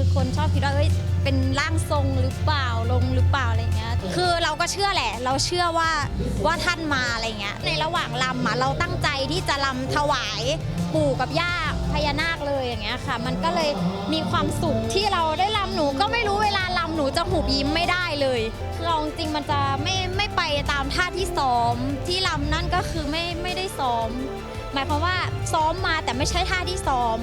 คือคนชอบคิดว่าเอ้ยเป็นร่างทรงหรือเปล่าลงหรือเปล่าอะไรเงี้ยคือเราก็เชื่อแหละ เราเชื่อว่าว่าท่านมาอะไรเงี้ยในระหว่างลำอะเราตั้งใจที่จะลำถวายปู่กับย่าพญานาคเลยอย่างเงี้ยค่ะ มันก็เลยมีความสุขที่เราได้ลำหนูก็ไม่รู้เวลาลำหนูจะหุบยิ้มไม่ได้เลยคือเอาจริงๆมันจะไม่ไม่ไปตามท่าที่ซ้อมที่ลำนั่นก็คือไม่ไม่ได้ซ้อม หมายความว่าซ้อมมาแต่ไม่ใช่ท่าที่ซ้อม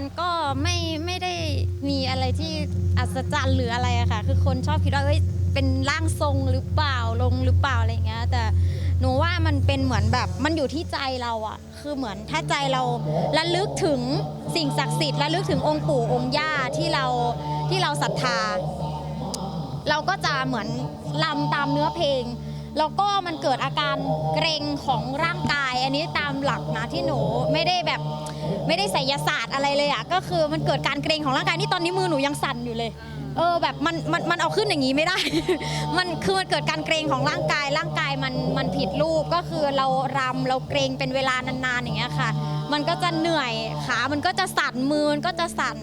มันก็ไม่ไม่ได้มีอะไรที่อัศจรรย์หรืออะไรอะค่ะ คือคนชอบคิดว่าเอ้ยเป็นร่างทรงหรือเปล่าลงหรือเปล่าอะไรอย่างเงี้ย แต่หนูว่ามันเป็นเหมือนแบบมันอยู่ที่ใจเราอะคือเหมือนถ้าใจเราระลึกถึงสิ่งศักดิ์สิทธิ์ระลึกถึงองค์ปู่องค์ย่าที่เราที่เราศรัทธา เราก็จะเหมือนลำตามเนื้อเพลง แล้วก็มันเกิดอาการเกรงของร่างกาย อันนี้ตามหลักนะที่หนูไม่ได้แบบไม่ได้ไสยศาสตร์อะไรเลยอะก็คือมันเกิดการเกรงของร่างกายนี่ตอนนี้มือหนูยังสั่นอยู่เลย เออแบบมันมันมันเอาขึ้นอย่างนี้ไม่ได้ มันคือมันเกิดการเกรงของร่างกาย ร่างกายมันมันผิดรูปก็คือเรารำเราเกรงเป็นเวลานานๆอย่างเงี้ยค่ะ มันก็จะเหนื่อยขามันก็จะสั่นมือมันก็จะสั่น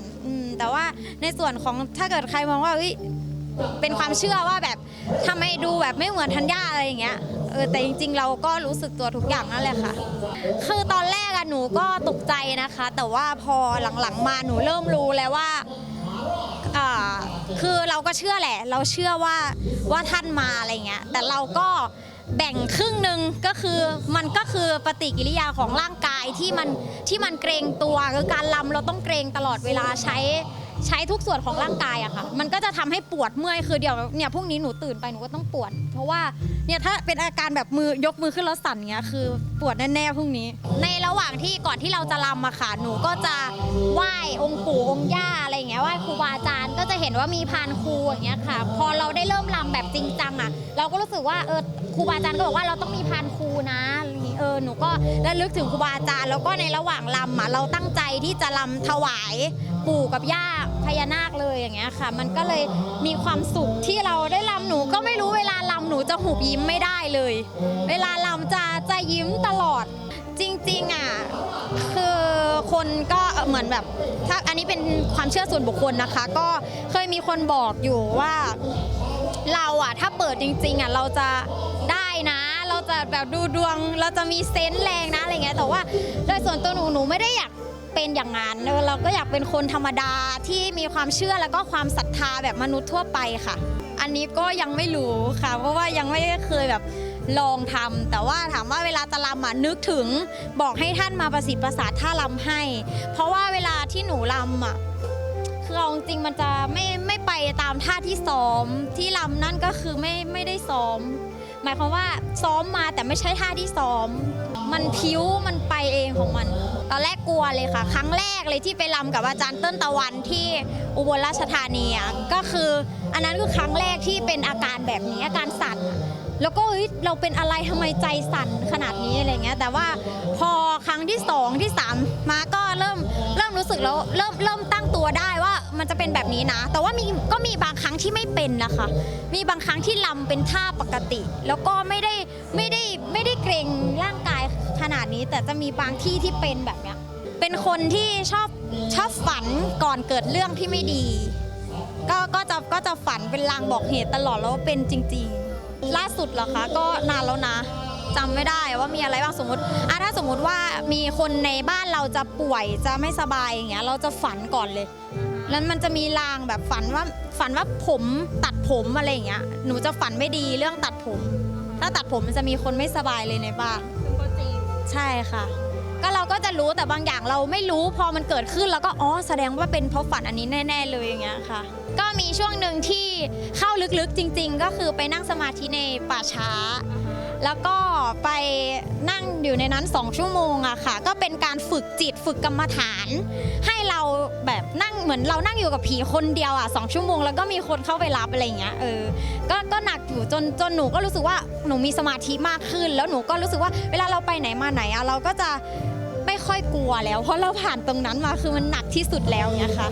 แต่ว่าในส่วนของถ้าเกิดใครมองว่า เป็นความเชื่อว่าแบบทำไมดูแบบไม่เหมือนธัญญาอะไรอย่างเงี้ยเออแต่จริงๆ เราก็รู้สึกตัวทุกอย่างนั่นแหละค่ะ คือตอนแรกอะหนูก็ตกใจนะคะ แต่ว่าพอหลังๆมาหนูเริ่มรู้แล้วว่าอ่าคือเราก็เชื่อแหละ เราเชื่อว่าว่าท่านมาอะไรเงี้ย แต่เราก็แบ่งครึ่งหนึ่งก็คือมันก็คือปฏิกิริยาของร่างกายที่มันที่มันเกรงตัวคือการลำเราต้องเกรงตลอดเวลาใช้ ใช้ทุกส่วนของร่างกายอะค่ะ มันก็จะทำให้ปวดเมื่อยคือเดี๋ยวเนี่ยพรุ่งนี้หนูตื่นไปหนูก็ต้องปวด เพราะว่าเนี่ยถ้าเป็นอาการแบบมือยกมือขึ้นแล้วสั่นเงี้ยคือปวดแน่ๆพรุ่งนี้ ในระหว่างที่ก่อนที่เราจะรำอะค่ะหนูก็จะไหว้องค์ปู่องค์ย่าอะไรอย่างเงี้ยไหว้ครูบาอาจารย์ ก็จะเห็นว่ามีพานครูอย่างเงี้ยค่ะ พอเราได้เริ่มรำแบบจริงจังอะ เราก็รู้สึกว่าเออครูบาอาจารย์ก็บอกว่าเราต้องมีพานครูนะอย่างงี้เออหนูก็ระลึกถึงครูบาอาจารย์ แล้วก็ในระหว่างรำอะเราตั้งใจที่จะรำถวายปู่กับย่าพญานาคเลยอย่างเงี้ยค่ะ มันก็เลยมีความสุขที่เราได้ลำหนูก็ไม่รู้เวลาลำหนูจะหุบยิ้มไม่ได้เลย เวลาลำจะจะยิ้มตลอดจริงๆอะคือคนก็ เหมือนแบบ ถ้าอันนี้เป็นความเชื่อส่วนบุคคลนะคะ ก็เคยมีคนบอกอยู่ว่าเราอะถ้าเปิดจริงๆอะเราจะได้นะ เราจะแบบดูดวง เราจะมีเซนส์แรงนะอะไรเงี้ยแต่ว่าโดยส่วนตัวหนูหนูไม่ได้อยากเป็นอย่างนั้นเราก็อยากเป็นคนธรรมดาที่มีความเชื่อแล้วก็ความศรัทธาแบบมนุษย์ทั่วไปค่ะ อันนี้ก็ยังไม่รู้ค่ะ เพราะว่ายังไม่เคยแบบ ลองทำแต่ว่าถามว่าเวลาจะรำอะนึกถึงบอกให้ท่านมาประสิทธิ์ประสาทท่ารำให้ เพราะว่าเวลาที่หนูรำอะคือเอาจริงมันจะไม่ไม่ไปตามท่าที่ซ้อมที่ลำนั่นก็คือไม่ไม่ได้ซ้อม หมายความว่าซ้อมมาแต่ไม่ใช่ท่าที่ซ้อม มันพิ้วมันไปเองของมัน ตอนแรกกลัวเลยค่ะ ครั้งแรกเลยที่ไปรำกับอาจารย์เติ้ลตะวันที่อุบลราชธานีอะก็คือ อันนั้นคือครั้งแรกที่เป็นอาการแบบนี้อาการสั่น แล้วก็เฮ้ยเราเป็นอะไรทำไมใจสั่นขนาดนี้อะไรเงี้ยแต่ว่าพอครั้งที่สองที่สามมาก็เริ่มเริ่มรู้สึกแล้วเริ่มเริ่มตั้งตัวได้ว่ามันจะเป็นแบบนี้นะ แต่ว่ามีก็มีบางครั้งที่ไม่เป็นนะคะ มีบางครั้งที่ลำเป็นท่าปกติ แล้วก็ไม่ได้ไม่ได้ไม่ได้เกรงร่างกายขนาดนี้ แต่จะมีบางที่ที่เป็นแบบเนี้ยเป็นคนที่ชอบชอบฝันก่อนเกิดเรื่องที่ไม่ดี ก็ก็จะก็จะฝันเป็นลางบอกเหตุตลอดแล้วเป็นจริง ๆ ล่าสุดเหรอคะ ก็นานแล้วนะจำไม่ได้ว่ามีอะไรบ้างสมมติอะถ้าสมมติว่ามีคนในบ้านเราจะป่วยจะไม่สบายอย่างเงี้ยเราจะฝันก่อนเลย แล้วมันจะมีลางแบบฝันว่าฝันว่าผมตัดผมอะไรอย่างเงี้ยหนูจะฝันไม่ดีเรื่องตัดผม ถ้าตัดผมมันจะมีคนไม่สบายเลยในบ้าน ใช่ค่ะ ก็เราก็จะรู้แต่บางอย่างเราไม่รู้พอมันเกิดขึ้นแล้วก็อ๋อแสดงว่าเป็นเพราะฝันอันนี้แน่ ๆ เลยอย่างเงี้ยค่ะ ก็มีช่วงหนึ่งที่เข้าลึกๆจริง ๆ ก็คือไปนั่งสมาธิในป่าช้า แล้วก็ไปนั่งอยู่ในนั้น2ชั่วโมงอะค่ะ ก็เป็นการฝึกจิตฝึกกรรมฐาน ให้เราแบบนั่งเหมือนเรานั่งอยู่กับผีคนเดียวอะสองชั่วโมงแล้วก็มีคนเข้าไปรับอะไรอย่างเงี้ยเออก็ก็หนักอยู่จนจนหนูก็รู้สึกว่าหนูมีสมาธิมากขึ้น แล้วหนูก็รู้สึกว่าเวลาเราไปไหนมาไหนอะเราก็จะ ไม่ค่อยกลัวแล้ว เพราะเราผ่านตรงนั้นมาคือมันหนักที่สุดแล้วเนี่ยค่ะ